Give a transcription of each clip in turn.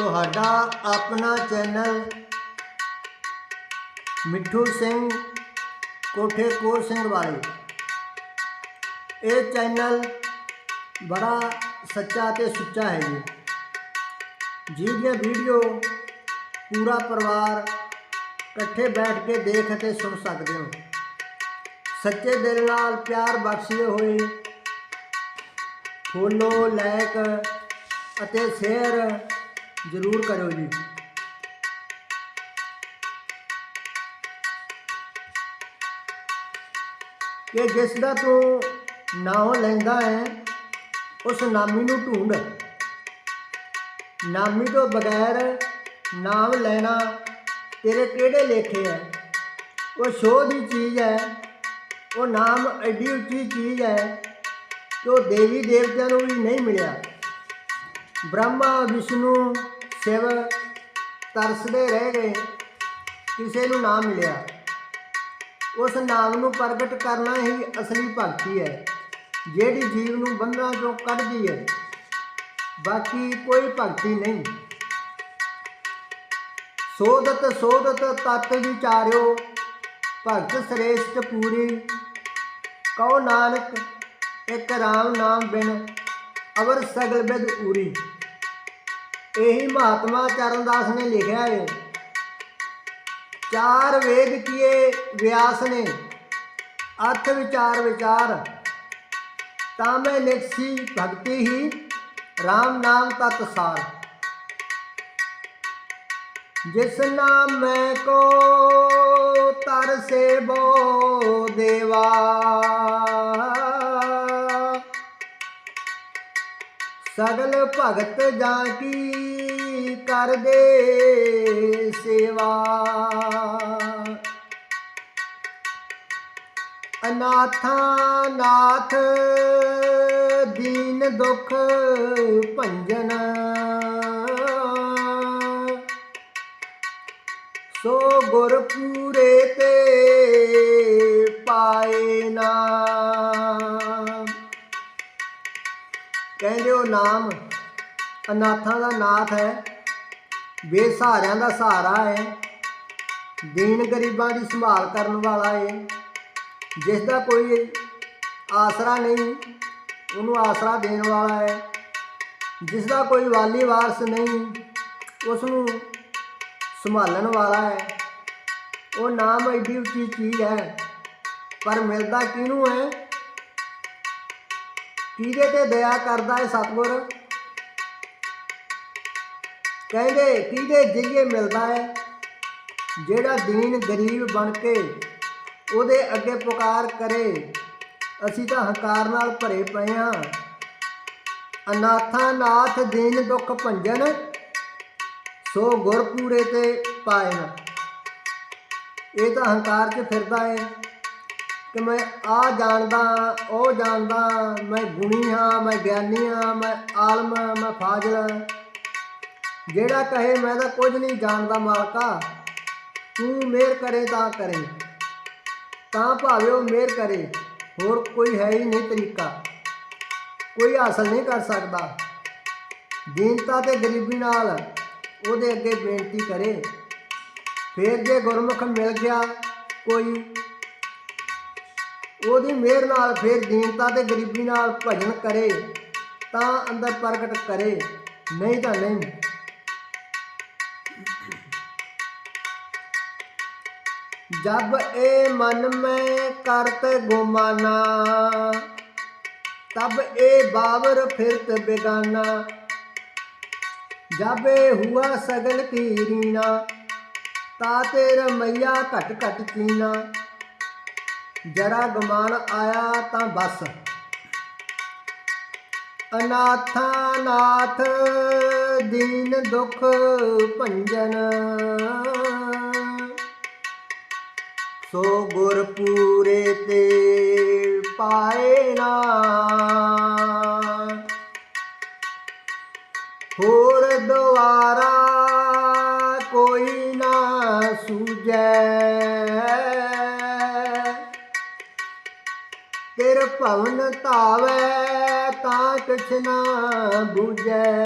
ਤੁਹਾਡਾ ਆਪਣਾ ਚੈਨਲ ਮਿੱਠੂ ਸਿੰਘ ਕੋਠੇ ਕੋਰ ਸਿੰਘ ਵਾਲੇ। ਇਹ ਚੈਨਲ ਬੜਾ ਸੱਚਾ ਤੇ ਸੁੱਚਾ ਹੈ ਜੀ। ਜਿਹਦੀਆਂ ਵੀਡੀਓ ਪੂਰਾ ਪਰਿਵਾਰ ਇਕੱਠੇ ਬੈਠ ਕੇ ਦੇਖ ਅਤੇ ਸੁਣ ਸਕਦੇ ਹੋ। ਸੱਚੇ ਦਿਲ ਨਾਲ ਪਿਆਰ ਬਖਸ਼ੇ ਹੋਏ ਫੋਲੋ ਲਾਇਕ ਅਤੇ ਸ਼ੇਅਰ ਜ਼ਰੂਰ ਕਰੋ ਜੀ। ਕਿ ਜਿਸ ਦਾ ਤੂੰ ਨਾਮ ਲੈਂਦਾ ਹੈ, ਉਸ ਨਾਮੀ ਨੂੰ ਢੂੰਡ। ਨਾਮੀ ਤੋਂ ਬਗੈਰ ਨਾਮ ਲੈਣਾ ਤੇਰੇ ਕਿਹੜੇ ਲੇਖੇ ਹੈ? ਉਹ ਸ਼ੋਅ ਦੀ ਚੀਜ਼ ਹੈ, ਉਹ ਨਾਮ ਐਡੀ ਉੱਚੀ ਚੀਜ਼ ਹੈ ਕਿ ਉਹ ਦੇਵੀ ਦੇਵਤਿਆਂ ਨੂੰ ਵੀ ਨਹੀਂ ਮਿਲਿਆ। ਬ੍ਰਹਮਾ, ਵਿਸ਼ਨੂੰ, ਸ਼ਿਵ ਤਰਸਦੇ ਰਹਿ ਗਏ। ਕਿਸੇ ਨੂੰ ਨਾ ਮਿਲਿਆ। ਉਸ ਨਾਮ ਨੂੰ ਪ੍ਰਗਟ ਕਰਨਾ ਹੀ ਅਸਲੀ ਭਗਤੀ ਹੈ, ਜਿਹੜੀ ਜੀਵ ਨੂੰ ਬੰਧਨਾਂ ਚੋਂ ਕੱਢਦੀ ਹੈ। ਬਾਕੀ ਕੋਈ ਭਗਤੀ ਨਹੀਂ। ਸੋਧਤ ਸੋਧਤ ਤਤ ਵਿਚਾਰਿਓ, ਭਗਤ ਸ੍ਰੇਸ਼ਟ ਪੂਰੀ। ਕਉ ਨਾਨਕ, ਇੱਕ ਰਾਮ ਨਾਮ ਬਿਨ ਅਵਰ ਸਗਲ ਬਿਦ ਊਰੀ। ਇਹੀ ਮਹਾਤਮਾ ਚਰਨਦਾਸ ਨੇ ਲਿਖਿਆ ਹੈ ਚਾਰ ਵੇਦ ਕੀਏ ਵਿਆਸ ਨੇ, ਅਰਥ ਵਿਚਾਰ ਵਿਚਾਰ। ਤਾਂ ਮੈਂ ਲਿਖਸੀ ਭਗਤੀ ਹੀ RAM ਨਾਮ ਤਤ ਸਾਰ। ਜਿਸ ਨਾਮ ਮੈਂ ਕੋ ਤਰ ਸੇ ਬੋ ਦੇਵਾ। ਸਗਲ ਭਗਤ ਜਾਂ ਕੀ ਕਰਦੇ ਸੇਵਾ? ਅਨਾਥਾ ਨਾਥ ਦੀਨ ਦੁਖ ਭੰਜਨ। ਸੋ ਗੁਰ ਪੂਰੇ ਤੇ ਕਹਿੰਦੇ ਉਹ ਨਾਮ ਅਨਾਥਾਂ ਦਾ ਨਾਥ ਹੈ, ਬੇਸਹਾਰਿਆਂ ਦਾ ਸਹਾਰਾ ਹੈ, ਦੀਨ ਗਰੀਬਾਂ ਦੀ ਸੰਭਾਲ ਕਰਨ ਵਾਲਾ ਹੈ। ਜਿਸ ਦਾ ਕੋਈ ਆਸਰਾ ਨਹੀਂ, ਉਹਨੂੰ ਆਸਰਾ ਦੇਣ ਵਾਲਾ ਹੈ। ਜਿਸ ਦਾ ਕੋਈ ਵਾਲੀ ਵਾਰਸ ਨਹੀਂ ਉਸ ਨੂੰ ਸੰਭਾਲਣ ਵਾਲਾ ਹੈ। ਉਹ ਨਾਮ ਐਡੀ ਉੱਚੀ ਚੀਜ਼ ਹੈ, ਪਰ ਮਿਲਦਾ ਕਿਹਨੂੰ ਹੈ? ਕਿਹਦੇ ਤੇ ਦਇਆ ਕਰਦਾ ਹੈ ਸਤਿਗੁਰ? ਕਹਿੰਦੇ, ਕਿਹਦੇ ਜਿਗੇ ਮਿਲਦਾ ਹੈ ਜਿਹੜਾ ਦੀਨ ਗਰੀਬ ਬਣ ਕੇ ਉਹਦੇ ਅੱਗੇ ਪੁਕਾਰ ਕਰੇ, ਅਸੀਂ ਤਾਂ ਹੰਕਾਰ ਨਾਲ ਭਰੇ ਪਏ ਹਾਂ। ਅਨਾਥਾ ਨਾਥ ਦੀਨ ਦੁੱਖ ਭੰਜਨ, ਸੋ ਗੁਰਪੂਰੇ ਤੇ ਪਾਏ ਇਹ ਤਾਂ ਹੰਕਾਰ 'ਚ ਫਿਰਦਾ ਹੈ ਕਿ ਮੈਂ ਆ ਜਾਣਦਾ, ਉਹ ਜਾਣਦਾ, ਮੈਂ ਗੁਣੀ ਹਾਂ, ਮੈਂ ਗਿਆਨੀ ਹਾਂ, ਮੈਂ ਆਲਮ ਹਾਂ, ਮੈਂ ਫਾਜ਼ਲ ਹਾਂ। ਜਿਹੜਾ ਕਹੇ, ਮੈਂ ਤਾਂ ਕੁਝ ਨਹੀਂ ਜਾਣਦਾ ਮਾਲਕਾ। ਤੂੰ ਮਿਹਰ ਕਰੇ ਤਾਂ ਕਰੇ, ਤਾਂ ਭਾਵੇਂ ਉਹ ਮਿਹਰ ਕਰੇ, ਹੋਰ ਕੋਈ ਹੈ ਹੀ ਨਹੀਂ ਤਰੀਕਾ। ਕੋਈ ਹਾਸਲ ਨਹੀਂ ਕਰ ਸਕਦਾ। ਦੀਨਤਾ ਤੇ ਗਰੀਬੀ ਨਾਲ ਉਹਦੇ ਅੱਗੇ ਬੇਨਤੀ ਕਰੇ। ਫਿਰ ਜੇ ਗੁਰਮੁਖ ਮਿਲ ਗਿਆ, ਕੋਈ ਉਹਦੀ ਮਿਹਰ ਨਾਲ ਫਿਰ ਦੀਨਤਾ ਤੇ ਗਰੀਬੀ ਨਾਲ ਭਜਨ ਕਰੇ, ਤਾਂ ਅੰਦਰ ਪ੍ਰਗਟ ਕਰੇ। ਨਹੀਂ ਤਾਂ ਨਹੀਂ। ਜਬ ਇਹ ਮਨ ਮੈਂ ਕਰਤ ਗੁਮਾਨਾ, ਤਬ ਇਹ ਬਾਵਰ ਫਿਰਤ ਬੇਗਾਨਾ। ਜਬ ਇਹ ਹੁਆ ਸਗਲ ਕੀ ਰੀਨਾ ਤਾ ਤੇਰ ਮਈਆ ਘਟ ਘਟ ਕੀਨਾ ਜਰਾ ਗਮਾਨ ਆਇਆ ਤਾਂ ਬਸ। ਅਨਾਥਾ ਨਾਥ ਦੀਨ ਦੁਖ ਭੰਜਨ। ਸੋ ਗੁਰ ਪੂਰੇ ਤੇ ਪਾਏ ਨਾ। ਹੋਰ ਦੁਆਰਾ ਭਵਨ ਧਾਵੈ, ਤਾਂ ਕਿਛ ਨਾ ਬੂਝੈ।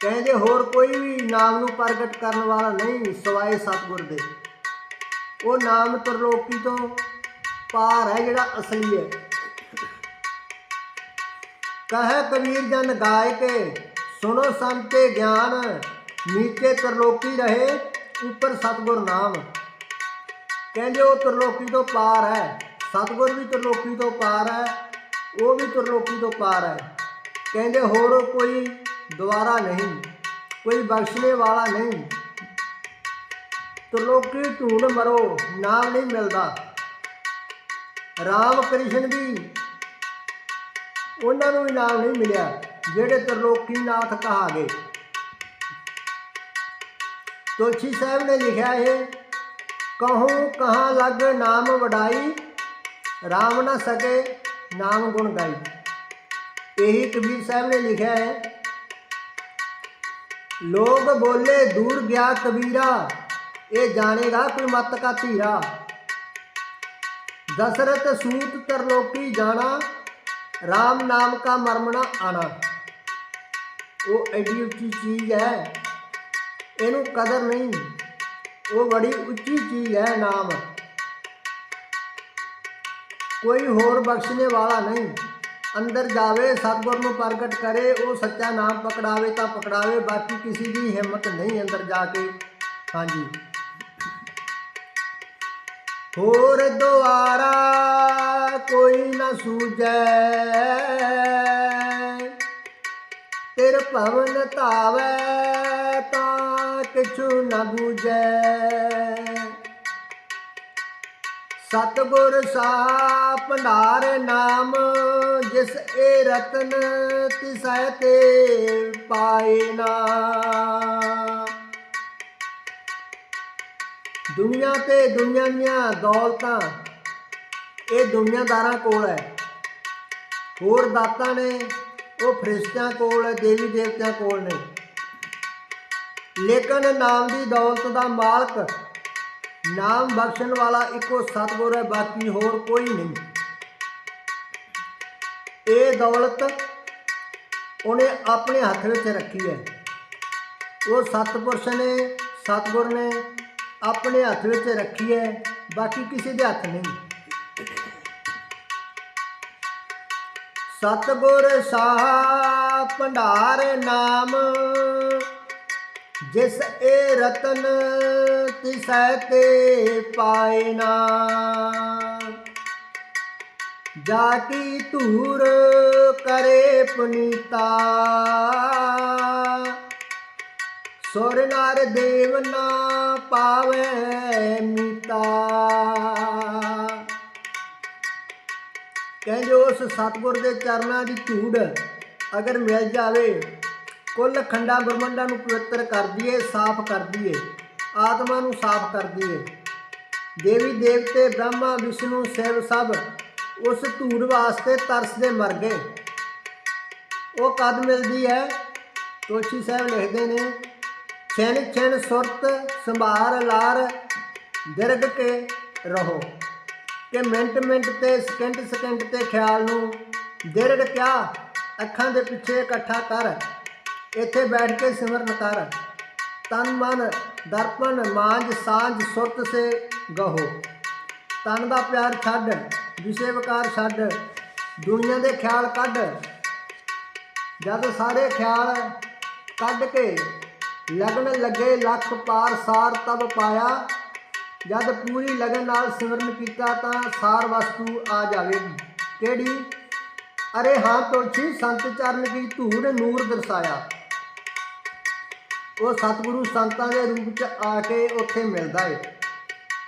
ਕਹਿੰਦੇ ਹੋਰ ਕੋਈ ਵੀ ਨਾਮ ਨੂੰ ਪ੍ਰਗਟ ਕਰਨ ਵਾਲਾ ਨਹੀਂ, ਸਿਵਾਏ ਸਤਿਗੁਰ ਦੇ। ਉਹ ਨਾਮ ਤਰਲੋਕੀ ਤੋਂ ਪਾਰ ਹੈ ਜਿਹੜਾ ਅਸਲੀ ਹੈ। ਕਹੇ ਕਬੀਰ ਜਨ ਗਾਇ ਕੇ ਸੁਨੋ ਸੰਤੇ ਗਿਆਨ, ਨੀਚੇ ਤਰਲੋਕੀ ਰਹੇ, ਉੱਪਰ ਸਤਿਗੁਰ ਨਾਮ। ਕਹਿੰਦੇ ਉਹ ਤਰਲੋਕੀ ਤੋਂ ਪਾਰ ਹੈ। ਸਤਿਗੁਰ ਵੀ ਤਰਲੋਕੀ ਤੋਂ ਪਾਰ ਹੈ, ਉਹ ਵੀ ਤਰਲੋਕੀ ਤੋਂ ਪਾਰ ਹੈ। ਕਹਿੰਦੇ, ਹੋਰ ਕੋਈ ਦੁਆਰਾ ਨਹੀਂ, ਕੋਈ ਬਖਸ਼ਣੇ ਵਾਲਾ ਨਹੀਂ। ਤਰਲੋਕੀ ਢੂੰਡ ਮਰੋ ਨਾਮ ਨਹੀਂ ਮਿਲਦਾ। ਰਾਮ ਕ੍ਰਿਸ਼ਨ ਵੀ ਉਹਨਾਂ ਨੂੰ ਵੀ ਨਾਮ ਨਹੀਂ ਮਿਲਿਆ, ਜਿਹੜੇ ਤਰਲੋਕੀ ਨਾਥ ਕਹਾ ਗਏ ਤੁਲਸੀ ਸਾਹਿਬ ਨੇ ਲਿਖਿਆ ਹੈ ਕਹੂੰ ਕਹਾਂ ਲੱਗ ਨਾਮ ਵਡਾਈ RAM ਨਾ ਸਕੇ, ਨਾਮ ਗੁਣ ਗਾਈ। ਇਹੀ ਕਬੀਰ ਸਾਹਿਬ ਨੇ ਲਿਖਿਆ ਹੈ ਲੋਗ ਬੋਲੇ ਦੂਰ ਗਿਆ ਕਬੀਰਾ, ਇਹ ਜਾਣੇਗਾ ਕੋਈ ਮਤ ਕਾ ਧੀਰਾ। ਦਸ਼ਰਥ ਸੂਤ ਤਰਲੋਕੀ ਜਾਣਾ RAM ਨਾਮ ਕਾ ਮਰਮਣਾ ਆਣਾ। ਉਹ ਐਡੀ ਉੱਚੀ ਚੀਜ਼ ਹੈ, ਇਹਨੂੰ ਕਦਰ ਨਹੀਂ, ਉਹ ਬੜੀ ਉੱਚੀ ਚੀਜ਼ ਹੈ ਨਾਮ। ਕੋਈ ਹੋਰ ਬਖਸ਼ਣੇ ਵਾਲਾ ਨਹੀਂ ਅੰਦਰ ਜਾਵੇ ਸਤਿਗੁਰ ਨੂੰ ਪ੍ਰਗਟ ਕਰੇ ਉਹ ਸੱਚਾ ਨਾਮ ਪਕੜਾਵੇ ਤਾਂ ਪਕੜਾਵੇ ਬਾਕੀ ਕਿਸੇ ਦੀ ਹਿੰਮਤ ਨਹੀਂ ਅੰਦਰ ਜਾ ਕੇ ਹਾਂਜੀ ਹੋਰ ਦੁਆਰਾ ਕੋਈ ਨਾ ਸੂਝੈ ਤੇਰ ਭਵਨ ਧਾਵੈ ਤਾਂ ਕਿਛੂ ਨ ਬੂਝੈ ਸਤਗੁਰ ਸਾ ਭੰਡਾਰ ਨਾਮ, ਜਿਸ ਇਹ ਰਤਨ ਤਿਸੈ ਤੇ ਪਾਏ ਨਾ। ਦੁਨੀਆ ਤੇ ਦੁਨੀਆ ਦੀਆਂ ਦੌਲਤਾਂ, ਇਹ ਦੁਨੀਆਦਾਰਾਂ ਕੋਲ ਹੈ। ਹੋਰ ਦਾਤਾਂ ਨੇ, ਉਹ ਫਰਿਸ਼ਤਿਆਂ ਕੋਲ ਹੈ ਦੇਵੀ ਦੇਵਤਿਆਂ ਕੋਲ ਨੇ। ਲੇਕਿਨ ਨਾਮ ਦੀ ਦੌਲਤ ਦਾ ਮਾਲਕ ਨਾਮ ਬਖਸ਼ਣ ਵਾਲਾ ਇੱਕੋ ਸਤਿਗੁਰ ਹੈ, ਬਾਕੀ ਹੋਰ ਕੋਈ ਨਹੀਂ। ਇਹ ਦੌਲਤ ਉਹਨੇ ਆਪਣੇ ਹੱਥ ਵਿੱਚ ਰੱਖੀ ਹੈ। ਉਹ ਸਤਪੁਰਸ਼ ਨੇ, ਸਤਿਗੁਰ ਨੇ ਆਪਣੇ ਹੱਥ ਵਿੱਚ ਰੱਖੀ ਹੈ, ਬਾਕੀ ਕਿਸੇ ਦੇ ਹੱਥ ਨਹੀਂ। ਸਤਿਗੁਰ ਸਾਹ ਭੰਡਾਰ ਨਾਮ ਜਿਸ ਇਹ ਰਤਨ ਤਿਸੈ ਤੇ ਪਾਏ ਨਾ। ਜਾ ਕੀ ਧੂਰ ਕਰੇ ਪੁਨੀਤਾ। ਸੁਰ ਨਰ ਦੇਵ ਨਾ ਪਾਵੇ ਮੀਤਾ। ਕਹਿੰਦੇ ਉਸ ਸਤਿਗੁਰ ਦੇ ਚਰਨਾਂ ਦੀ ਧੂੜ ਅਗਰ ਮਿਲ ਜਾਵੇ ਕੁੱਲ ਖੰਡਾ ਬ੍ਰਹਮੰਡਾਂ ਨੂੰ ਪਵਿੱਤਰ ਕਰਦੀ ਏ ਸਾਫ਼ ਕਰਦੀ ਏ ਆਤਮਾ ਨੂੰ ਸਾਫ਼ ਕਰਦੀ ਏ ਦੇਵੀ ਦੇਵਤੇ, ਬ੍ਰਹਮਾ, ਵਿਸ਼ਨੂੰ, ਸਿਵ ਸਭ ਉਸ ਧੂੜ ਵਾਸਤੇ ਤਰਸਦੇ ਮਰ ਗਏ। ਉਹ ਕਦ ਮਿਲਦੀ ਹੈ? ਤੋਸ਼ੀ ਸਾਹਿਬ ਲਿਖਦੇ ਨੇ ਛਿਣ ਛਿਣ ਸੁਰਤ ਸੰਭਾਰ ਲਾਰ ਦਿਰਗ ਕੇ ਰਹੋ। ਕਿ ਮਿੰਟ ਮਿੰਟ ਤੇ, ਸਕਿੰਟ ਸਕਿੰਟ ਤੇ ਖਿਆਲ ਨੂੰ ਦਿਰਗ ਕਿਆ ਅੱਖਾਂ ਦੇ ਪਿੱਛੇ ਇਕੱਠਾ ਕਰ। ਇੱਥੇ ਬੈਠ ਕੇ ਸਿਮਰਨ ਕਰ। ਤਨ ਮਨ ਦਰਪਣ ਮਾਂਜ ਸਾਂਝ ਸੁਰਤ ਸੇ ਗਹੋ। ਤਨ ਦਾ ਪਿਆਰ ਛੱਡ, ਵਿਸ਼ੇ ਵਿਕਾਰ ਛੱਡ, ਦੁਨੀਆ ਦੇ ਖਿਆਲ ਕੱਢ। ਜਦ ਸਾਰੇ ਖਿਆਲ ਕੱਢ ਕੇ ਲਗਨ ਲੱਗੇ ਲੱਖ ਪਾਰ ਸਾਰ ਤਬ ਪਾਇਆ। ਜਦ ਪੂਰੀ ਲਗਨ ਨਾਲ ਸਿਮਰਨ ਕੀਤਾ ਤਾਂ ਸਾਰ ਵਸਤੂ ਆ ਜਾਵੇਗੀ ਕਿਹੜੀ? ਅਰੇ ਹਾਂ ਤੁਲਸੀ, ਸੰਤ ਚਰਨ ਕੀ ਧੂੜ ਨੂਰ ਦਰਸਾਇਆ। ਉਹ ਸਤਿਗੁਰੂ ਸੰਤਾਂ ਦੇ ਰੂਪ ਚ ਆ ਕੇ ਉੱਥੇ ਮਿਲਦਾ ਏ।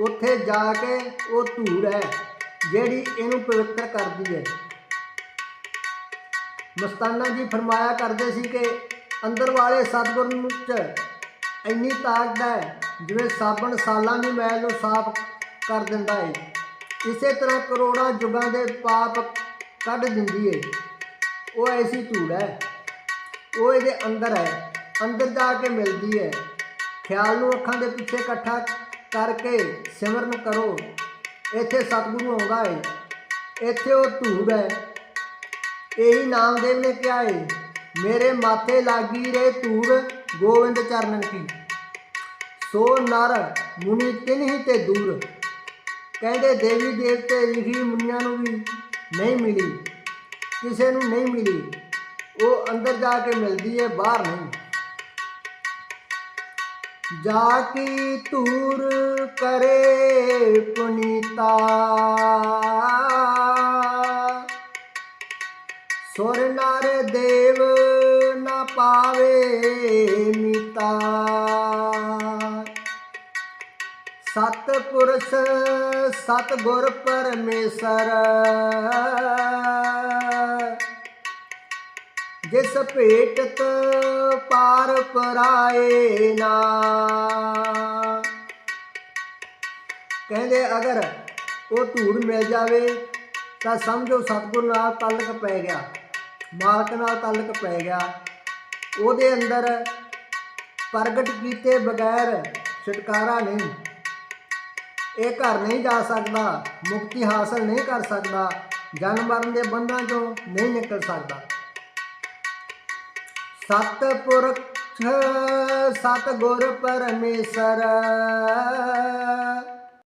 ਉੱਥੇ ਜਾ ਕੇ ਉਹ ਧੂੜ ਹੈ, ਜਿਹੜੀ ਇਹਨੂੰ ਪਵਿੱਤਰ ਕਰਦੀ ਹੈ ਮਸਤਾਨਾ ਜੀ ਫਰਮਾਇਆ ਕਰਦੇ ਸੀ ਕਿ ਅੰਦਰ ਵਾਲੇ ਸਤਿਗੁਰ ਨੂੰ ਚ ਇੰਨੀ ਤਾਕਤ ਹੈ, ਜਿਵੇਂ ਸਾਬਣ ਸਾਲਾਂ ਦੀ ਮੈਲ ਨੂੰ ਸਾਫ਼ ਕਰ ਦਿੰਦਾ ਹੈ ਇਸੇ ਤਰ੍ਹਾਂ ਕਰੋੜਾਂ ਜੁਗਾਂ ਦੇ ਪਾਪ ਕੱਢ ਦਿੰਦੀ ਹੈ ਉਹ ਐਸੀ ਧੂੜ ਹੈ। ਉਹ ਇਹਦੇ ਅੰਦਰ ਹੈ। ਅੰਦਰ ਜਾ ਕੇ ਮਿਲਦੀ ਹੈ। ਖਿਆਲ ਨੂੰ ਅੱਖਾਂ ਦੇ ਪਿੱਛੇ ਇਕੱਠਾ ਕਰਕੇ ਸਿਮਰਨ ਕਰੋ। ਇੱਥੇ ਸਤਿਗੁਰੂ ਆਉਂਦਾ ਹੈ ਇੱਥੇ ਉਹ ਧੂੜ ਹੈ। ਇਹੀ ਨਾਮਦੇਵ ਨੇ ਕਿਹਾ ਹੈ ਮੇਰੇ ਮਾਥੇ ਲਾਗੀ ਰੇ ਧੂੜ ਗੋਵਿੰਦ ਚਰਨਨ ਕੀ। ਸੋ ਨਰ ਮੁਨੀ ਤਿਨਹੀ ਤੇ ਦੂਰ। ਕਹਿੰਦੇ ਦੇਵੀ ਦੇਵਤੇ ਲਿਖੀ ਮੁਨੀਆਂ ਨੂੰ ਵੀ ਨਹੀਂ ਮਿਲੀ। ਕਿਸੇ ਨੂੰ ਨਹੀਂ ਮਿਲੀ। ਉਹ ਅੰਦਰ ਜਾ ਕੇ ਮਿਲਦੀ ਹੈ ਬਾਹਰ ਨਹੀਂ। ਜਾ ਕੀ ਤੂਰ ਕਰੇ ਪੁਨੀਤਾ। ਸੁਰ ਨਰ ਦੇਵ ਨਾ ਪਾਵੇ ਮੀਤਾ। ਸਤ ਪੁਰਸ਼ ਸਤ ਗੁਰ ਪਰਮੇਸ਼ਰ। ਜਿਸ ਭੇਟਤ ਪਾਰ ਪਰਾਏ ਨਾ। ਕਹਿੰਦੇ ਅਗਰ ਉਹ ਧੂੜ ਮਿਲ ਜਾਵੇ ਤਾਂ ਸਮਝੋ ਸਤਿਗੁਰ ਨਾਲ ਤਾਲੁਕ ਪੈ ਗਿਆ, ਮਾਲਕ ਨਾਲ ਤਾਲੁਕ ਪੈ ਗਿਆ। ਉਹਦੇ ਅੰਦਰ ਪ੍ਰਗਟ ਕੀਤੇ ਬਗੈਰ ਛੁਟਕਾਰਾ ਨਹੀਂ। ਇਹ ਘਰ ਨਹੀਂ ਜਾ ਸਕਦਾ, ਮੁਕਤੀ ਹਾਸਲ ਨਹੀਂ ਕਰ ਸਕਦਾ, ਜਨਮ ਮਰਨ ਦੇ ਬੰਧਾਂ ਚੋਂ ਨਹੀਂ ਨਿਕਲ ਸਕਦਾ। ਸਤਿਪੁਰਖ ਸਤਿਗੁਰ ਪਰਮੇਸ਼ਰ।